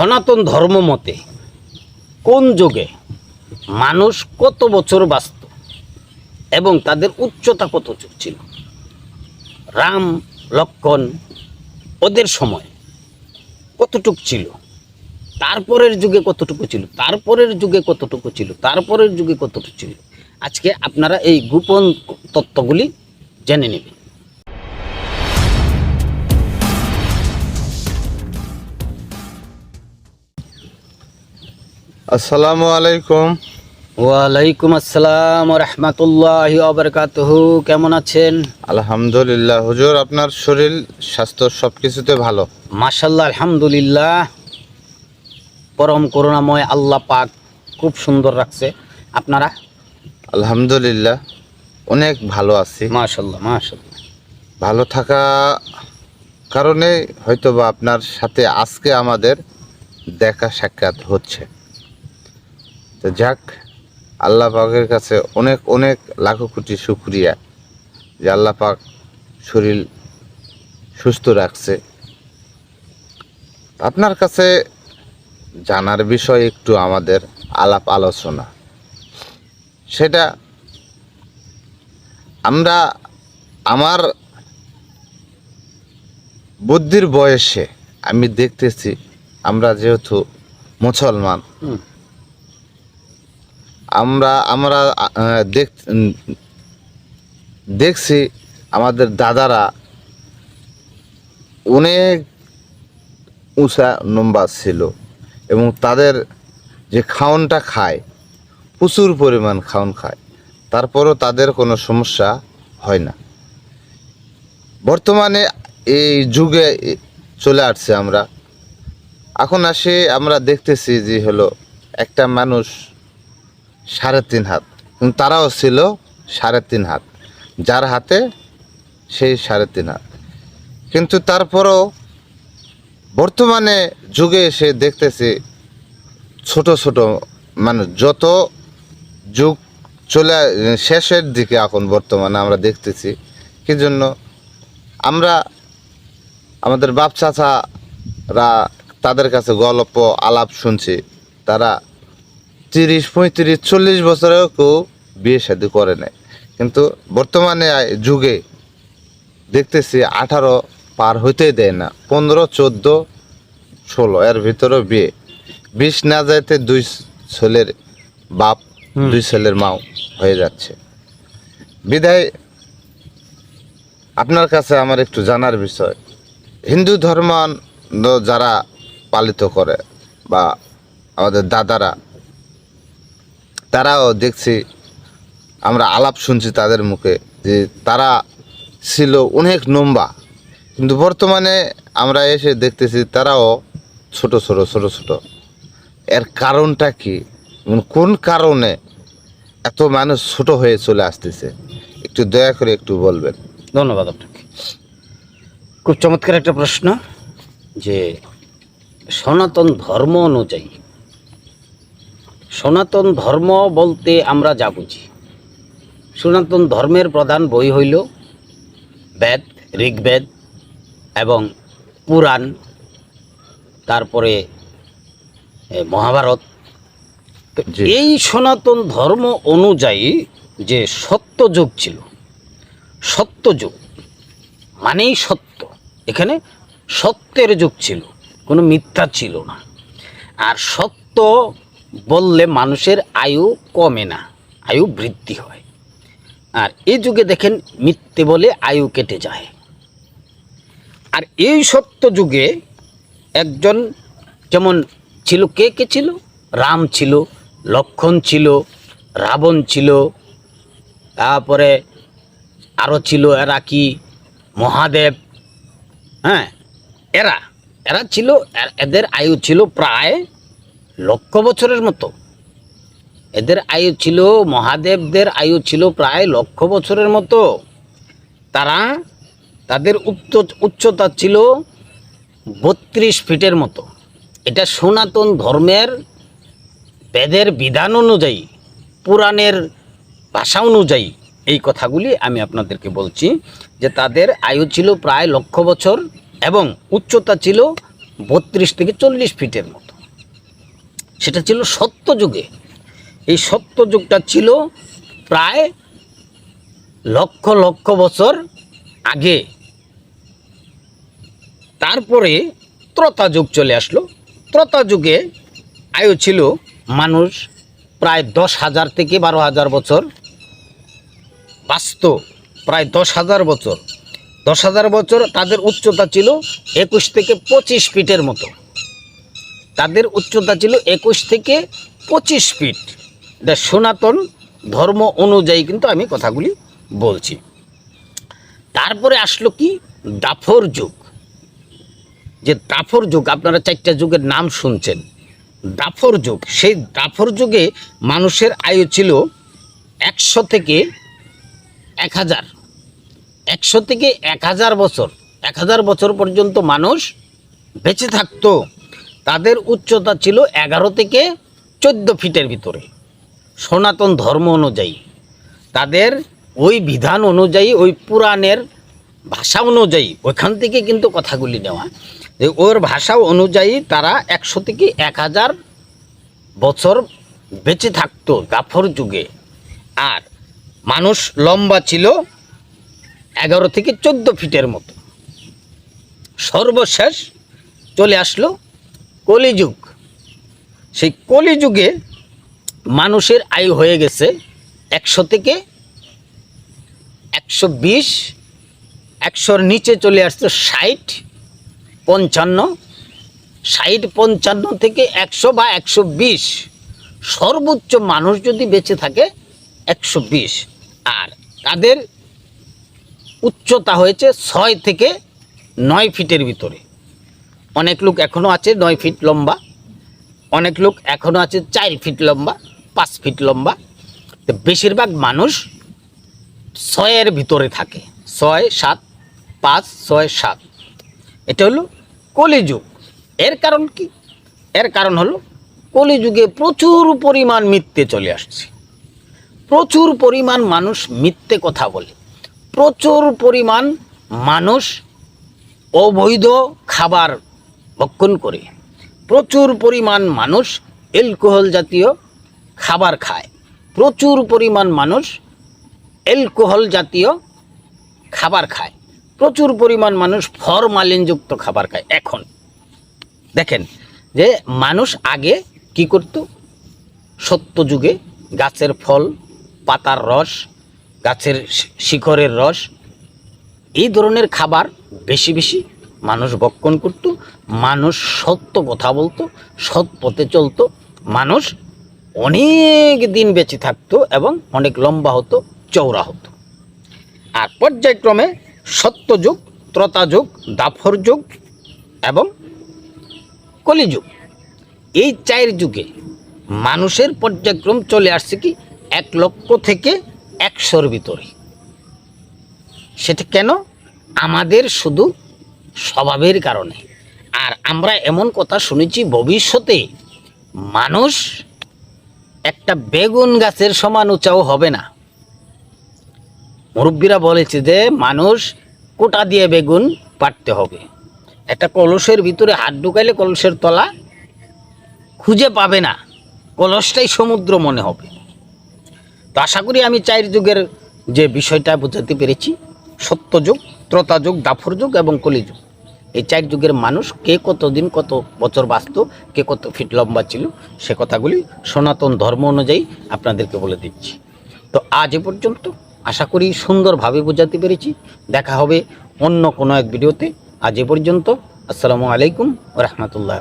সনাতন ধর্ম মতে কোন যুগে মানুষ কত বছর বাঁচত এবং তাদের উচ্চতা কত ছিল? রাম, লক্ষণ ওদের সময় কতটুক ছিল? তারপরের যুগে কতটুকু ছিল? তারপরের যুগে কতটুকু ছিল? তারপরের যুগে কতটুকু ছিল? আজকে আপনারা এই গোপন তত্ত্বগুলি জেনে নেবেন। আসসালামু আলাইকুম। ওয়ালাইকুম আসসালাম রহমতুল্লাহ আবরকাতহু কেমন আছেন? আলহামদুলিল্লাহ হুজুর আপনার শরীর স্বাস্থ্য সব কিছুতে ভালো। মাশাল্লাহ আলহামদুলিল্লাহ। পরম করুণাময় আল্লাহ পাক খুব সুন্দর রাখছে। আপনারা? আলহামদুলিল্লাহ অনেক ভালো আছি। মাশাল্লাহ মাশাল্লাহ ভালো থাকা কারণে হয়তোবা আপনার সাথে আজকে আমাদের দেখা সাক্ষাৎ হচ্ছে। তো যাক, আল্লাহ পাকের কাছে অনেক অনেক লাখো কোটি শুক্রিয়া যে আল্লাহ পাক শরীর সুস্থ রাখছে আপনার কাছে জানার বিষয় একটু আমাদের আলাপ আলোচনা সেটা আমরা আমার বুদ্ধির বয়সে আমি দেখতেছি, আমরা যেহেতু মুসলমান। আমরা আমরা দেখ দেখছি আমাদের দাদারা অনেক উঁচা নম্বর ছিল এবং তাদের যে খাওনটা খায়, প্রচুর পরিমাণ খাওন খায়, তারপরও তাদের কোনো সমস্যা হয় না। বর্তমানে এই যুগে চলে আসছে আমরা। এখন আসে আমরা দেখতেছি যে হলো একটা মানুষ সাড়ে তিন হাত। তারাও ছিল সাড়ে তিন হাত। যার হাতে সেই সাড়ে তিন হাত। কিন্তু তারপরও বর্তমানে যুগে এসে দেখতেছি ছোট ছোট মানে যত যুগ চলে শেষের দিকে এখন বর্তমানে আমরা দেখতেছি কি জন্য আমরা আমাদের বাপ চাচারা তাদের কাছে গল্প, আলাপ শুনছি। তারা তিরিশ পঁয়ত্রিশ চল্লিশ বছরেও কেউ বিয়ে শাদি করে নেয় কিন্তু বর্তমানে যুগে দেখতেছি আঠারো পার হইতে দেয় না পনেরো চোদ্দ ষোলো এর ভিতরে বিয়ে। বিশ না যাইতে দুই ছেলের বাপ দুই ছেলের মাও হয়ে যাচ্ছে। বিদায় আপনার কাছে আমার একটু জানার বিষয়। হিন্দু ধর্ম যারা পালিত করে বা আমাদের দাদারা তারাও দেখছি, আমরা আলাপ শুনছি তাদের মুখে যে তারা ছিল অনেক নম্বা। কিন্তু বর্তমানে আমরা এসে দেখতেছি তারাও ছোট ছোট ছোট ছোট। এর কারণটা কি? কোন কারণে এত মানুষ ছোট হয়ে চলে আসতেছে? একটু দয়া করে একটু বলবেন। ধন্যবাদ আপনাকে। খুব চমৎকার একটা প্রশ্ন যে সনাতন ধর্ম অনুযায়ী সনাতন ধর্ম বলতে আমরা যা বুঝি। সনাতন ধর্মের প্রধান বই হইল বেদ ঋগ্বেদ এবং পুরাণ তারপরে মহাভারত। এই সনাতন ধর্ম অনুযায়ী যে সত্যযুগ ছিল সত্যযুগ মানেই সত্য। এখানে সত্যের যুগ ছিল কোনো মিথ্যা ছিল না। আর সত্য বললে মানুষের আয়ু কমে না, আয়ু বৃদ্ধি হয়। আর এই যুগে দেখেন মিথ্যে বলে আয়ু কেটে যায়। আর এই সত্য যুগে একজন যেমন ছিল, কে কে ছিল? রাম ছিল, লক্ষণ ছিল, রাবণ ছিল, তারপরে আরও ছিল এরা কি? মহাদেব হ্যাঁ এরা এরা ছিল এদের আয়ু ছিল প্রায় লক্ষ বছরের মতো। এদের আয়ু ছিল, মহাদেবদের আয়ু ছিল প্রায় লক্ষ বছরের মতো। তারা তাদের উচ্চ, উচ্চতা ছিল বত্রিশ ফিটের মতো। এটা সনাতন ধর্মের বেদের বিধান অনুযায়ী, পুরাণের ভাষা অনুযায়ী এই কথাগুলি আমি আপনাদেরকে বলছি যে তাদের আয়ু ছিল প্রায় লক্ষ বছর এবং উচ্চতা ছিল বত্রিশ থেকে চল্লিশ ফিটের মতো। সেটা ছিল সত্য যুগে এই সত্য যুগটা ছিল প্রায় লক্ষ লক্ষ বছর আগে। তারপরে ত্রতা যুগ চলে আসলো। ত্রতা যুগে আয়ু ছিল মানুষ প্রায় দশ হাজার থেকে বারো হাজার বছর। বাস্ত প্রায় দশ হাজার বছর। দশ হাজার বছর তাদের উচ্চতা ছিল একুশ থেকে পঁচিশ ফিটের মতো। তাদের উচ্চতা ছিল একুশ থেকে পঁচিশ ফিট। এটা সনাতন ধর্ম অনুযায়ী কিন্তু আমি কথাগুলি বলছি। তারপরে আসলো কি? দাফর যুগ। যে দাফর যুগ, আপনারা চারটা যুগের নাম শুনছেন। দাফর যুগ, সেই দাফর যুগে মানুষের আয়ু ছিল একশো থেকে এক হাজার। একশো থেকে এক হাজার বছর। এক হাজার বছর পর্যন্ত মানুষ বেঁচে থাকতো। তাদের উচ্চতা ছিল এগারো থেকে চোদ্দ ফিটের ভিতরে। সনাতন ধর্ম অনুযায়ী। তাদের ওই বিধান অনুযায়ী, ওই পুরাণের ভাষা অনুযায়ী, ওইখান থেকে কিন্তু কথাগুলি নেওয়া। যে ওর ভাষা অনুযায়ী তারা একশো থেকে এক হাজার বছর বেঁচে থাকতো গাফর যুগে। আর মানুষ লম্বা ছিল এগারো থেকে চোদ্দ ফিটের মতো। সর্বশেষ চলে আসলো কলিযুগ। সেই কলিযুগে মানুষের আয়ু হয়ে গেছে একশো থেকে একশো বিশ, একশোর নিচে চলে আসছে ষাট, পঞ্চান্ন ষাট, পঞ্চান্ন থেকে একশো বা একশো বিশ। সর্বোচ্চ মানুষ যদি বেঁচে থাকে একশো বিশ। আর তাদের উচ্চতা হয়েছে ছয় থেকে নয় ফিটের ভিতরে। অনেক লোক এখনও আছে নয় ফিট লম্বা, অনেক লোক এখনও আছে চার ফিট লম্বা, পাঁচ ফিট লম্বা। তো বেশিরভাগ মানুষ ছয়ের ভিতরে থাকে, ছয় সাত, পাঁচ, ছয় সাত। এটা হলো কলিযুগ। এর কারণ কি? এর কারণ হলো কলিযুগে প্রচুর পরিমাণ মিথ্যে চলে আসছে। প্রচুর পরিমাণ মানুষ মিথ্যে কথা বলে। প্রচুর পরিমাণ মানুষ অবৈধ খাবার ভক্ষণ করে। প্রচুর পরিমাণ মানুষ অ্যালকোহল জাতীয় খাবার খায়। প্রচুর পরিমাণ মানুষ অ্যালকোহল জাতীয় খাবার খায়। প্রচুর পরিমাণ মানুষ ফরমালিনযুক্ত খাবার খায় এখন। দেখেন যে মানুষ আগে কি করত? সত্য যুগে গাছের ফল, পাতার রস, গাছের শিখরের রস, এই ধরনের খাবার বেশি বেশি মানুষ ভক্ষণ করত। মানুষ সত্য কথা বলতো, সৎ পথে চলতো, মানুষ অনেক দিন বেঁচে থাকতো এবং অনেক লম্বা হতো চৌড়া হতো। আর পর্যায়ক্রমে সত্যযুগ ত্রতাযুগ দাফর যুগ এবং কলিযুগ এই চার যুগে মানুষের পর্যায়ক্রম চলে আসছে কি, এক লক্ষ থেকে একশোর ভিতরে। সেটা কেন? আমাদের শুধু স্বভাবের কারণে। আর আমরা এমন কথা শুনেছি ভবিষ্যতে মানুষ একটা বেগুন গাছের সমান উঁচাও হবে না। মুরব্বীরা বলেছে যে মানুষ কোটা দিয়ে বেগুন পাটতে হবে। একটা কলসের ভিতরে হাত ঢুকাইলে কলসের তলা খুঁজে পাবে না। কলসটাই সমুদ্র মনে হবে। তো আশা করি আমি চার যুগের যে বিষয়টা বোঝাতে পেরেছি। সত্যযুগ ত্রতাযুগ দাফর যুগ এবং কলিযুগ এই চার যুগের মানুষ কে কতদিন, কত বছর বাঁচত, কে কত ফিট লম্বা ছিল, সে কথাগুলি সনাতন ধর্ম অনুযায়ী আপনাদেরকে বলে দিচ্ছি। তো আজ এ পর্যন্ত আশা করি সুন্দরভাবে বোঝাতে পেরেছি। দেখা হবে অন্য কোনো এক ভিডিওতে। আজ এ পর্যন্ত আসসালামু আলাইকুম রহমতুল্লাহ